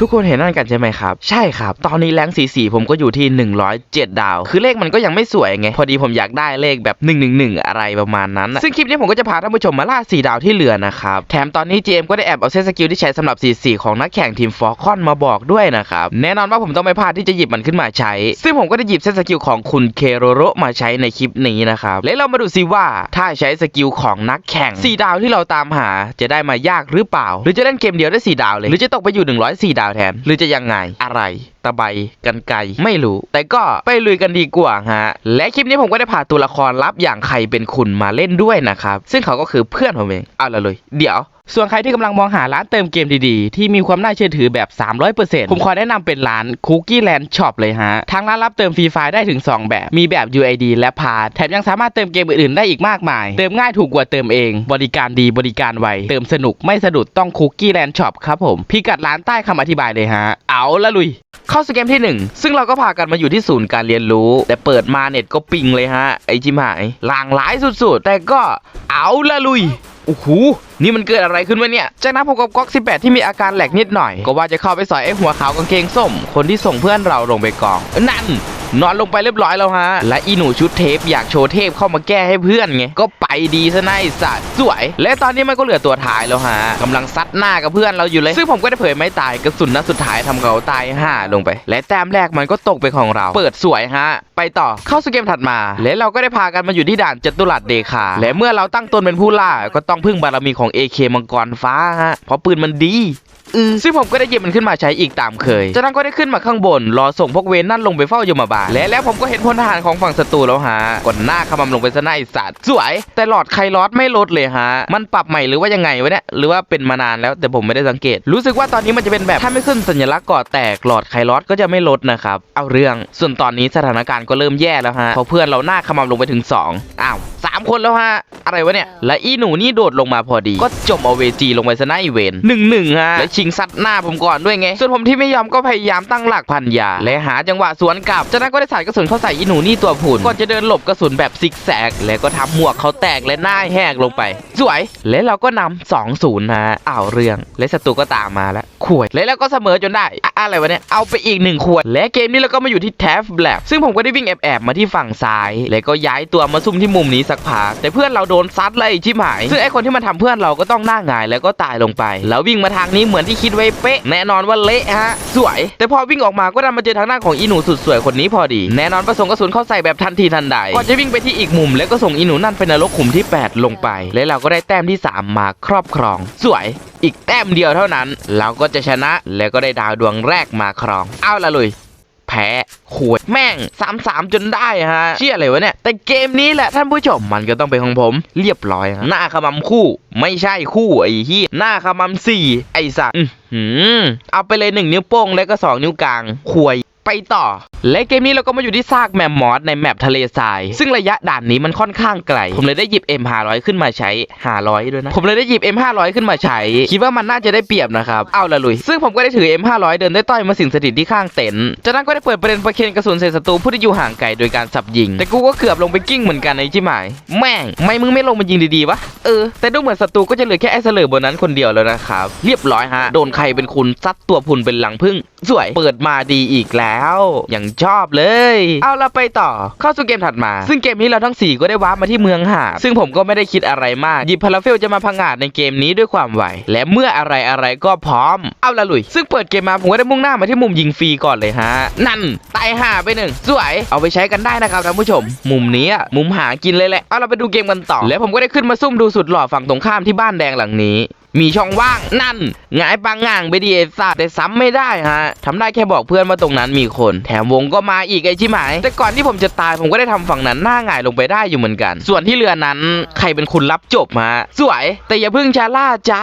ทุกคนเห็นนั่นกันใช่ไหมครับ ใช่ครับ ตอนนี้แรงสีสีผมก็อยู่ที่ 107 ดาว คือเลขมันก็ยังไม่สวยไง พอดีผมอยากได้เลขแบบ 111 อะไรประมาณนั้น ซึ่งคลิปนี้ผมก็จะพาท่านผู้ชมมาล่า 4 ดาวที่เหลือนะครับ แถมตอนนี้ GM ก็ได้แอบเอาเซตสกิลที่ใช้สำหรับ44ของนักแข่งทีมฟอร์คอนมาบอกด้วยนะครับ แน่นอนว่าผมต้องไม่พลาดที่จะหยิบมันขึ้นมาใช้ ซึ่งผมก็ได้หยิบเซตสกิลของคุณเคโรโรมาใช้ในคลิปนี้นะครับและเรามาดูซิว่าถ้าใช้สกิลของนักแข่ง4ดาวที่เราตามหา จะได้มายากหรือเปล่า หรือจะเล่นเกมเดียวได้4ดาวเลย หรือจะตกไปอยู่ 104 ดาวแทน หรือจะยังไงอะไรตะไบกันไกลไม่รู้ แต่ก็ไปลุยกันดีกว่าฮะ และคลิปนี้ผมก็ได้พาตัวละครลับอย่างใครเป็นคุณมาเล่นด้วยนะครับ ซึ่งเขาก็คือเพื่อนผมเอง เอาละเลย เดี๋ยวส่วนใครที่กำลังมองหาร้านเติมเกมดีๆ ที่มีความน่าเชื่อถือแบบ 300%ผมขอแนะนำเป็นร้าน Cookie Land Shop เลยฮะ ทางร้านรับเติมฟรีไฟล์ได้ถึง 2 แบบ มีแบบ UID และพาแถมยังสามารถเติมเกมอื่นๆ ได้อีกมากมาย เติมง่ายถูกกว่าเติมเอง บริการดีบริการไว เติมสนุกไม่สะดุดต้อง Cookie Land Shop ครับผม พิกัดร้านใต้คำอธิบายเลยฮะ เอาละลุยเข้าสู่เกมที่ 1 ซึ่งเราก็พากันมาอยู่ที่ศูนย์การเรียนรู้ แต่เปิดมาเน็ตก็ปิงเลยฮะ ไอจิมหายหลางหลายสุดๆ แต่ก็เอาละลุยโอ้โห นี่มันเกิดอะไรขึ้นวะเนี่ย จากนั้นผมกับก๊อก 18 ที่มีอาการแหลกนิดหน่อย ก็ว่าจะเข้าไปสอยไอ้หัวขาวกางเกงส้ม คนที่ส่งเพื่อนเราลงไปกอง นั่น นอนลงไปเรียบร้อยแล้วฮะ และอีหนูชุดเทปอยากโชว์เทพเข้ามาแก้ให้เพื่อนไง ก็ไปดีซะนะไอ้สัตว์สวย และตอนนี้มันก็เหลือตัวท้ายแล้วฮะกำลังซัดหน้ากับเพื่อนเราอยู่เลย ซึ่งผมก็ได้เผยไม่ตายกระสุนนัดสุดท้ายทำเขาตายห่าลงไป และแต้มแรกมันก็ตกเป็นของเรา เปิดสวยฮะ ไปต่อเข้าสู่เกมถัดมา และเราก็ได้พากันมาอยู่ที่ด่านจตุรัสเดคา และเมื่อเราตั้งตนเป็นผู้ล่าก็ต้องพึ่งบารมีของ AK มังกรฟ้าฮะเพราะปืนมันดี ซึ่งผมก็ได้หยิบมันขึ้นมาใช้อีกตามเคย จากนั้นก็ได้ขึ้นมาข้างบน รอส่งพวกเวนนั่นลงไปเฝ้ายมบาลและแล้วผมก็เห็นพลทหารของฝั่งศัตรูแล้วฮะกดหน้าขมำลงไปซะหน้าไอสัตว์สวย แต่หลอดไคลอสไม่ลดเลยฮะ มันปรับใหม่หรือว่ายังไงวะเนี่ย หรือว่าเป็นมานานแล้วแต่ผมไม่ได้สังเกต รู้สึกว่าตอนนี้มันจะเป็นแบบถ้าไม่ขึ้นสัญลักษณ์ก่อแตกหลอดไคลอสก็จะไม่ลดนะครับ เอาเรื่อง ส่วนตอนนี้สถานการณ์ก็เริ่มแย่แล้วฮะ เพราะเพื่อนเราหน้าขมำลงไปถึงสองอ้าวสามคนแล้วฮะ อะไรวะเนี่ย และอีหนูนี่โดดลงมาพอดี ก็จมเอาเวจีลงไปซะหน้าอีเวนหนึ่งหนึ่งฮะและชิงซัดหน้าผมก่อนด้วยไง ส่วนผมที่ไม่ยอมก็พยายามตั้งหลักพันยา และหาจังหวะสวนกลับจากนั้นก็ได้สาดกระสุนเข้าใส่อีหนูนี่ตัวผุนก่อนจะเดินหลบกระสุนแบบซิกแซก แล้วก็ทำหมวกเขาแตกและหน้าแหกลงไป สวย และเราก็นำสองศูนย์ฮะอ้าวเรื่อง และศัตรูก็ตามมาแล้วขวดและแล้วก็เสมอจนได้อะอะไรวะเนี่ยเอาไปอีกหนึ่งขวด และเกมนี้เราก็มาอยู่ที่แทฟแลบซึ่งผมก็ได้วิ่งแอบๆมาที่ฝั่งซ้าย แล้วก็ย้ายตัวมาซุ่มที่มุมนี้สักพักแต่เพื่อนเราโดนซัดเลยชิบหาย ซึ่งไอคนที่มันทำเพื่อนเราก็ต้องหน้าหงายแล้วก็ตายลงไป แล้ววิ่งมาทางนี้เหมือนที่คิดไว้เป๊ะ แน่นอนว่าเละฮะ สวย แต่พอวิ่งออกมาก็ดันมาเจอทางหน้าของอีหนูสุดสวยคนนี้พอดี แน่นอนประสงค์กระสุนเข้าใส่แบบทันทีทันใดก่อนจะวิ่งไปที่อีกมุม แล้วก็ส่งอีหนูนั่นไปนรกขุมที่ 8 ลงไป และเราก็ได้แต้มที่ 3 มาครอบครอง สวยอีกแต้มเดียวเท่านั้น เราก็จะชนะแล้วก็ได้ดาวดวงแรกมาครอง เอาละลุย แพ้ขวดแม่งสามสามจนได้ฮะ เชี่ยอะไรวะเนี่ย แต่เกมนี้แหละท่านผู้ชมมันก็ต้องเป็นของผม เรียบร้อยฮะหน้าขมำคู่ ไม่ใช่คู่ไอ้เหี้ยหน้าขมำสี่ไอ้สัตว์อื้อเอาไปเลยหนึ่งนิ้วโป้งแล้วก็สองนิ้วกลางควย ไปต่อ และเกมนี้เราก็มาอยู่ที่ซากแมมมอสในแมปทะเลทราย ซึ่งระยะด่านนี้มันค่อนข้างไกล ผมเลยได้หยิบ M500 ขึ้นมาใช้ 500 ด้วยนะ ผมเลยได้หยิบ M500 ขึ้นมาใช้ คิดว่ามันน่าจะได้เปรียบนะครับ เอาละลุย ซึ่งผมก็ได้ถือ M500 เดินได้ต้อยมาสิงสถิตที่ข้างเต็นท์จากนั้นก็ได้เปิดประเด็นประเคนกระสุนใส่ศัตรูผู้ที่อยู่ห่างไกลโดยการสับยิง แต่กูก็เกือบลงไปกิ้งเหมือนกันในจิ๋หมาย แม่ง ไม่มึงไม่ลงมายิงดีๆวะ เออ แต่ดูเหมือนศัตรูก็จะเหลือแค่ไอ้เสลอบนนั้นคนเดียวแล้วนะครับ เรียบร้อยฮะ โดนใครเป็นคุณซัดตัวพุนเป็นหลังพึ่งสวย เปิดมาดีอีกแล้วอย่างชอบเลย เอาละไปต่อ เข้าสู่เกมถัดมา ซึ่งเกมนี้เราทั้ง 4 ก็ได้วาร์ปมาที่เมืองหาดซึ่งผมก็ไม่ได้คิดอะไรมาก หยิบพาราเฟลจะมาพังอาจในเกมนี้ด้วยความไว และเมื่ออะไรอะไรก็พร้อม เอาละลุย ซึ่งเปิดเกมมาผมก็ได้มุ่งหน้ามาที่มุมยิงฟรีก่อนเลยฮะ นั่น ตายห่าไปหนึ่งสวย เอาไปใช้กันได้นะครับท่านผู้ชม มุมนี้มุมหากินเลยแหละ เอาเราไปดูเกมกันต่อ แล้วผมก็ได้ขึ้นมาซุ่มดูสุดหล่อฝั่งตรงข้ามที่บ้านแดงหลังนี้ มีช่องว่างนั่นหงายปังง่างไปดีไอ้สัตว์แต่ซ้ำไม่ได้ฮะทำได้แค่บอกเพื่อนว่าตรงนั้นมีคน แถมวงก็มาอีกไอ้ชิบหาย แต่ก่อนที่ผมจะตายผมก็ได้ทำฝั่งนั้นหน้าหงายลงไปได้อยู่เหมือนกัน ส่วนที่เรือนั้นใครเป็นคุณรับจบฮะสวย แต่อย่าเพิ่งชะล่าใจ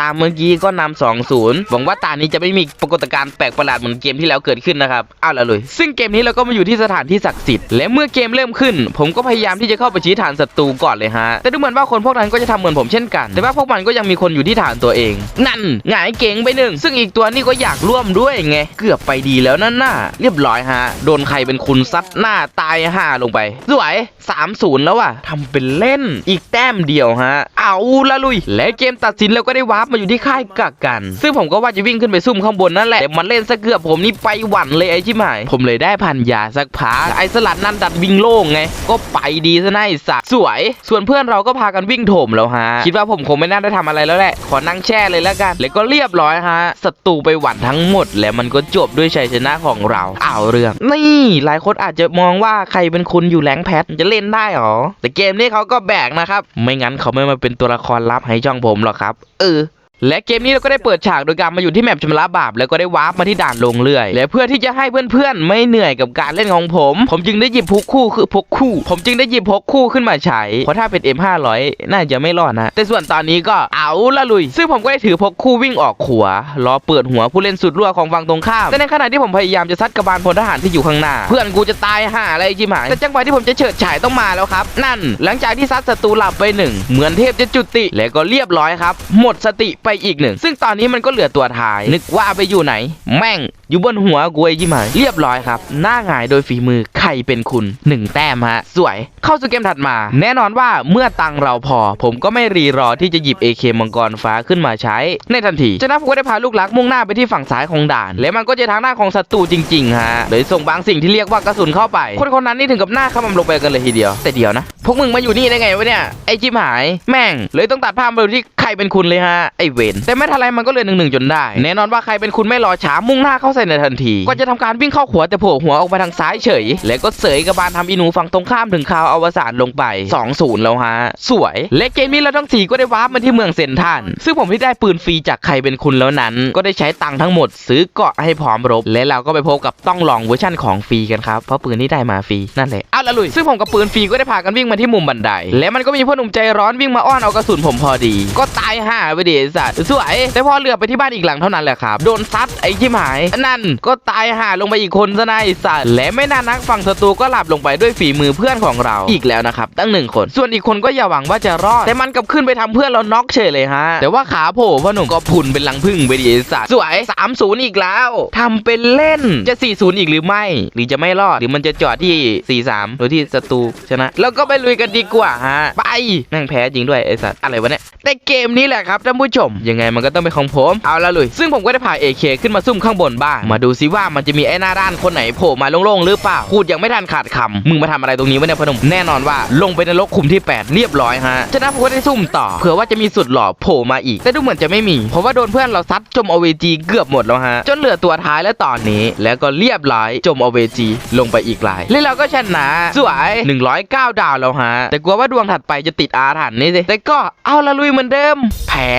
ตามเมื่อกี้ก็นำสองศูนย์หวังว่าตานี้จะไม่มีปรากฏการณ์แปลกประหลาดเหมือนเกมที่แล้วเกิดขึ้นนะครับเอาละเลย ซึ่งเกมนี้เราก็มาอยู่ที่สถานที่ศักดิ์สิทธิ์และเมื่อเกมเริ่มขึ้น ผมก็พยายามที่จะเข้าไปชี้ฐานศัตรูก่อนเลยฮะแต่ดูเหมือนว่าคนพวกนั้นก็จะทำเหมือนผมเช่นกัน แต่ว่าพวกมันก็ยังมีคนอยู่ที่ที่ฐานตัวเอง นั่นหงายเก่งไปหนึ่ง ซึ่งอีกตัวนี่ก็อยากร่วมด้วยไง เกือบไปดีแล้วนั่นน่ะเรียบร้อยฮะ โดนใครเป็นคุณซัดหน้าตายห่าลงไป สวย3-0 แล้วว่ะทำเป็นเล่นอีกแต้มเดียวฮะ เอาละลุย และเกมตัดสินแล้วก็ได้วาร์ปมาอยู่ที่ค่ายกักกัน ซึ่งผมก็ว่าจะวิ่งขึ้นไปซุ่มข้างบนนั่นแหละแต่มันเล่นซะเกือบผมนี่ไปหวั่นเลยไอ้ชิบหาย ผมเลยได้พันยาสักพักไอ้สลัดนั่นดัดวิ่งโล่งไง ก็ไปดีซะนะไอ้สัตว์สวย ส่วนเพื่อนเราก็พากันวิ่งโถมแล้วฮะ คิดว่าผมคงไม่น่าได้ทำอะไรแล้วแหละขอนั่งแช่เลยแล้วกัน แล้วก็เรียบร้อยฮะศัตรูไปหวั่นทั้งหมด แล้วมันก็จบด้วยชัยชนะของเราเอาเรื่อง นี่หลายคนอาจจะมองว่าใครเป็นคุณอยู่แรงแพทจะเล่นได้หรอแต่เกมนี้เขาก็แบกนะครับ ไม่งั้นเขาไม่มาเป็นตัวละครลับให้ช่องผมหรอกครับ เออ และเกมนี้เราก็ได้เปิดฉากโดยการมาอยู่ที่แมปชำระบาปแล้วก็ได้วาร์ปมาที่ด่านลงเรื่อย และเพื่อที่จะให้เพื่อนๆ ไม่เหนื่อยกับการเล่นของผม ผมจึงได้หยิบพกคู่คือพกคู่ ผมจึงได้หยิบพกคู่ขึ้นมาใช้ เพราะถ้าเป็น M500 น่าจะไม่รอดนะ แต่ส่วนตอนนี้ก็เอาละลุย ซึ่งผมก็ได้ถือพกคู่วิ่งออกขัวรอเปิดหัวผู้เล่นสุดรั่วของฝั่งตรงข้ามแต่ในขณะที่ผมพยายามจะซัดกระบาลพลทหารที่อยู่ข้างหน้า เพื่อนกูจะตายห่าอะไรจิ๋มหายแต่จังหวะที่ผมจะเฉิดฉายต้องมาแล้วครับ นั่น หลังจากที่ซัดศัตรูหลับไปหนึ่งเหมือนเทพจะจุติ และก็เรียบร้อยครับ หมดสติไปอีกหนึ่ง ซึ่งตอนนี้มันก็เหลือตัวท้าย นึกว่าไปอยู่ไหน แม่งอยู่บนหัวกูไอ้จิ๋มหายเรียบร้อยครับ หน้าหงายโดยฝีมือใครเป็นคุณหนึ่งแต้มฮะ สวย เข้าสู่เกมถัดมา แน่นอนว่าเมื่อตังเราพอ ผมก็ไม่รีรอที่จะหยิบ AK มังกรฟ้าขึ้นมาใช้ ในทันทีจากนั้นผมก็ได้พาลูกหลักมุ่งหน้าไปที่ฝั่งซ้ายของด่าน และมันก็จะทางหน้าของศัตรูจริงๆฮะเลยส่งบางสิ่งที่เรียกว่ากระสุนเข้าไป คนคนนั้นนี่ถึงกับหน้าขมำลงไปกันเลยทีเดียว แต่เดียวนะพวกมึงมาอยู่นี่ได้ไงวะเนี่ยไอ้จิมหาย แม่งเลยต้องตัดภาพมาดูที่ใครเป็นคุณเลยฮะไอเวนแต่ไม่ทันไรมันก็เลยหนึ่งหนึ่งจนได้ แน่นอนว่าใครเป็นคุณไม่รอช้ามุ่งหน้าเข้าใส่ในทันที ก็จะทำการวิ่งเข้าหัวแต่โผล่หัวออกไปทางซ้ายเฉย แล้วก็เสยกระบาลทำอีหนูฝั่งตรงข้ามถึงคาวอวสานลงไป2-0แล้วฮะสวย และเกมนี้เราทั้งสี่ก็ได้วาร์ปมาที่เมืองเซนทันซึ่งผมที่ได้ปืนฟรีจากใครเป็นคุณแล้วนั้น ก็ได้ใช้ตังค์ทั้งหมด ซื้อเกาะให้พร้อมรบ และเราก็ไปพบกับต้องลองเวอร์ชั่นของฟรีกันครับเพราะปืนที่ได้มาฟรีนั่นแหละเอาละลุยซึ่งผมกับปืนฟรีก็ได้พากันวิ่งมาที่มุมบันได และมันก็มีพ่อหนุ่มใจร้อนวิ่งมาอ้อนเอากระสุนผมพอดี ก็ตายห่าไปดิสัสวย แต่พอเหลือไปที่บ้านอีกหลังเท่านั้นแหละครับ โดนซัดไอ้ชิมหาย นั่นก็ตายห่าลงไปอีกคนซะนะไอสัตว์และไม่นานนักฝั่งศัตรูก็หลับลงไปด้วยฝีมือเพื่อนของเราอีกแล้วนะครับ ตั้งหนึ่งคน ส่วนอีกคนก็อย่าหวังว่าจะรอด แต่มันกลับขึ้นไปทำเพื่อนเราน็อกเฉยเลยฮะ แต่ว่าขาโผล่พ่อหนุ่มก็พุ่นเป็นลังพึ่งไปดิไอสัตว์สวย3-0อีกแล้วทำเป็นเล่นจะ 4-0 อีกหรือไม่ หรือจะไม่รอดหรือมันจะจอดที่ 4-3โดยที่ศัตรูชนะ แล้วก็ไปลุยกันดีกว่าฮะไปแม่งแพ้จริงด้วยไอ้สัตว์อะไรวะเนี่ยแต่เกมนี้แหละครับท่านผู้ชม ยังไงมันก็ต้องเป็นของผมเอาละลุย ซึ่งผมก็ได้พา AK ขึ้นมาซุ่มข้างบนบ้าง มาดูซิว่ามันจะมีไอ้หน้าด้านคนไหนโผล่มาโล่งๆหรือเปล่าพูดยังไม่ทันขาดคำมึงมาทำอะไรตรงนี้วะเนี่ยพนมแน่นอนว่าลงไปในรกขุมที่ 8 เรียบร้อยฮะฉะนั้นผมก็ได้ซุ่มต่อเผื่อว่าจะมีสุดหล่อโผล่มาอีก แต่ดูเหมือนจะไม่มีเพราะว่าโดนเพื่อนเราซัดจมอเวจีเกือบหมดแล้วฮะจนเหลือตัวท้ายแล้วตอนนี้ แล้วก็เรียบร้อยจมอเวจีลงไปอีกลายแล้วเราก็ชนะสวย109 ดาวแล้วฮะแต่กลัวว่าดวงถัดไปจะติดอาถรรพ์นี่สิแต่ก็เอาละลุยเหมือนเดิมแพ้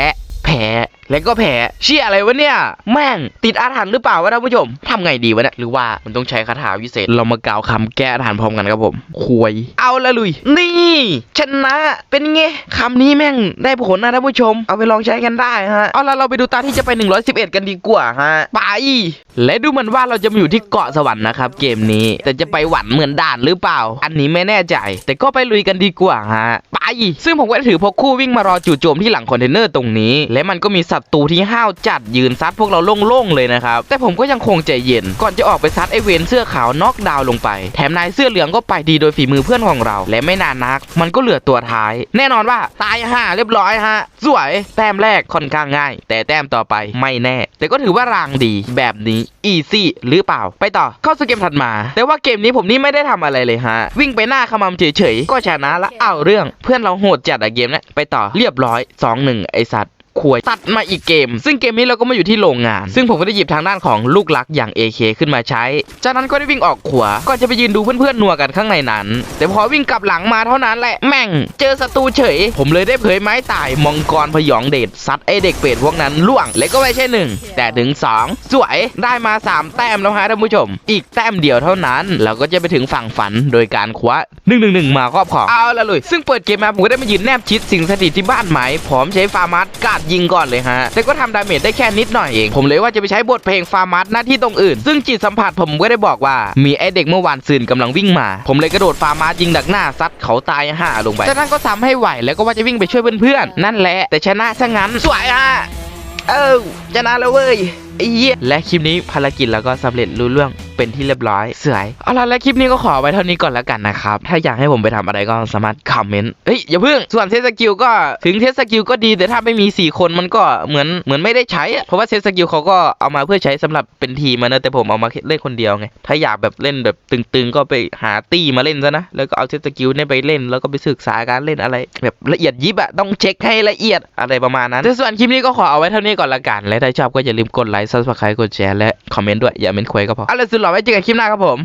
แพ้แล้วก็แพ้เชี่ยอะไรวะเนี่ย แม่งติดอาถรรพ์หรือเปล่าวะท่านผู้ชมทำไงดีวะเนี่ยหรือว่ามันต้องใช้คาถาวิเศษ เรามากล่าวคำแก้อาถรรพ์พร้อมกันครับผมควยเอาละลุย นี่ ชนะเป็นไงคำนี้แม่งได้ผลนะท่านผู้ชม เอาไปลองใช้กันได้ฮะเอาละเราไปดูตาที่จะไป 111 กันดีกว่าฮะไปและดูเหมือนว่าเราจะมาอยู่ที่เกาะสวรรค์นะครับเกมนี้แต่จะไปหวันเหมือนด่านหรือเปล่า อันนี้ไม่แน่ใจ แต่ก็ไปลุยกันดีกว่าฮะไป ซึ่งผมก็ได้ถือพกคู่วิ่งมารอจู่โจมที่หลังคอนเทนเนอร์ตรงนี้ และมันก็มีศัตรูที่ห้าวจัดยืนซัดพวกเราโล่งๆเลยนะครับ แต่ผมก็ยังคงใจเย็น ก่อนจะออกไปซัดไอเวนเสื้อขาวน็อกดาวน์ลงไป แถมนายเสื้อเหลืองก็ไปดีโดยฝีมือเพื่อนของเรา และไม่นานนัก มันก็เหลือตัวท้าย แน่นอนว่าตายห่าเรียบร้อยฮะ สวย แต้มแรกค่อนข้างง่าย แต่แต้มต่อไปไม่แน่ แต่ก็ถือว่ารางดีแบบนี้อีซี่หรือเปล่า ไปต่อเข้าสู่เกมถัดมา แต่ว่าเกมนี้ผมนี่ไม่ได้ทำอะไรเลยฮะวิ่งไปหน้าขมำเฉยๆก็ชนะละเอาเรื่องเพื่อนเราโหดจัดอะเกมนะไปต่อเรียบร้อยสองหนึ่งไอสัตว์ ควยตัดมาอีกเกม ซึ่งเกมนี้เราก็มาอยู่ที่โรงงาน ซึ่งผมก็ได้หยิบทางด้านของลูกลักอย่าง AK ขึ้นมาใช้ จากนั้นก็ได้วิ่งออกขวาก็จะไปยืนดูเพื่อนๆนัวกันข้างในนั้น แต่พอวิ่งกลับหลังมาเท่านั้นแหละแม่ง เจอศัตรูเฉย ผมเลยได้เผยไม้ตายมังกรพยองเดชซัดไอเด็กเป็ดพวกนั้นล่วง และก็ไม่ใช่หนึ่งแต่ถึงสองสวยได้มาสามแต้มแล้วฮะท่านผู้ชม อีกแต้มเดียวเท่านั้น เราก็จะไปถึงฝั่งฝันโดยการคว้า1นึมาครอบครองเอาละเลยซึ่งเปิดเกมมาผมก็ได้มายืนแนบชิดสิ่งสถิตที่บ้านไม้พร้อมใช้ฟาร์มัสกัดยิงก่อนเลยฮะ แต่ก็ทำดาเมจได้แค่นิดหน่อยเอง ผมเลยว่าจะไปใช้บทเพลงฟาร์มัสหน้าที่ตรงอื่น ซึ่งจิตสัมผัสผมก็ได้บอกว่า มีไอเด็กเมื่อวานซืนกำลังวิ่งมา ผมเลยกระโดดฟาร์มัสยิงดักหน้าซัดเขาตายห่าลงไปจากนั้นก็ทำให้ไหวแล้วก็ว่าจะวิ่งไปช่วยเพื่อนๆนั่นแหละ แต่ชนะซะงั้นสวยอะ เออชนะแล้วเว้ยไอ้เหี้ยและคลิปนี้ภารกิจแล้วก็สำเร็จรุ่เรื่องเป็นที่เรียบร้อยสวยเอาล่ะและคลิปนี้ก็ขอไว้เท่านี้ก่อนแล้วกันนะครับ ถ้าอยากให้ผมไปทำอะไรก็สามารถคอมเมนต์เฮ้ยอย่าเพิ่งส่วนเทสสกิลก็ถึงเทสสกิลก็ดีแต่ถ้าไม่มี 4 คนมันก็เหมือนเหมือนไม่ได้ใช้อะเพราะว่าเทสสกิลเขาก็เอามาเพื่อใช้สำหรับเป็นทีมนะแต่ผมเอามาเล่นคนเดียวไงถ้าอยากแบบเล่นแบบตึงๆ ก็ไปหาตีมาเล่นซะนะแล้วก็เอาเทสสกิลเนี่ยไปเล่น แล้วก็ไปศึกษาการเล่นอะไร แบบละเอียดยิบอะต้องเช็คให้ละเอียดอะไรประมาณนั้นแต่ส่วนคลิปนี้ก็ขอเอาไว้เท่านนี้ก่อนละกัน และถ้าชอบก็อย่าลืมกดไลค์ซับสไครต์กดแชร์และคอมเมนต์ด้วย อย่าเม้นควยก็พอเอาล่ะสุดหล่อไว้เจอกันคลิปหน้าครับผม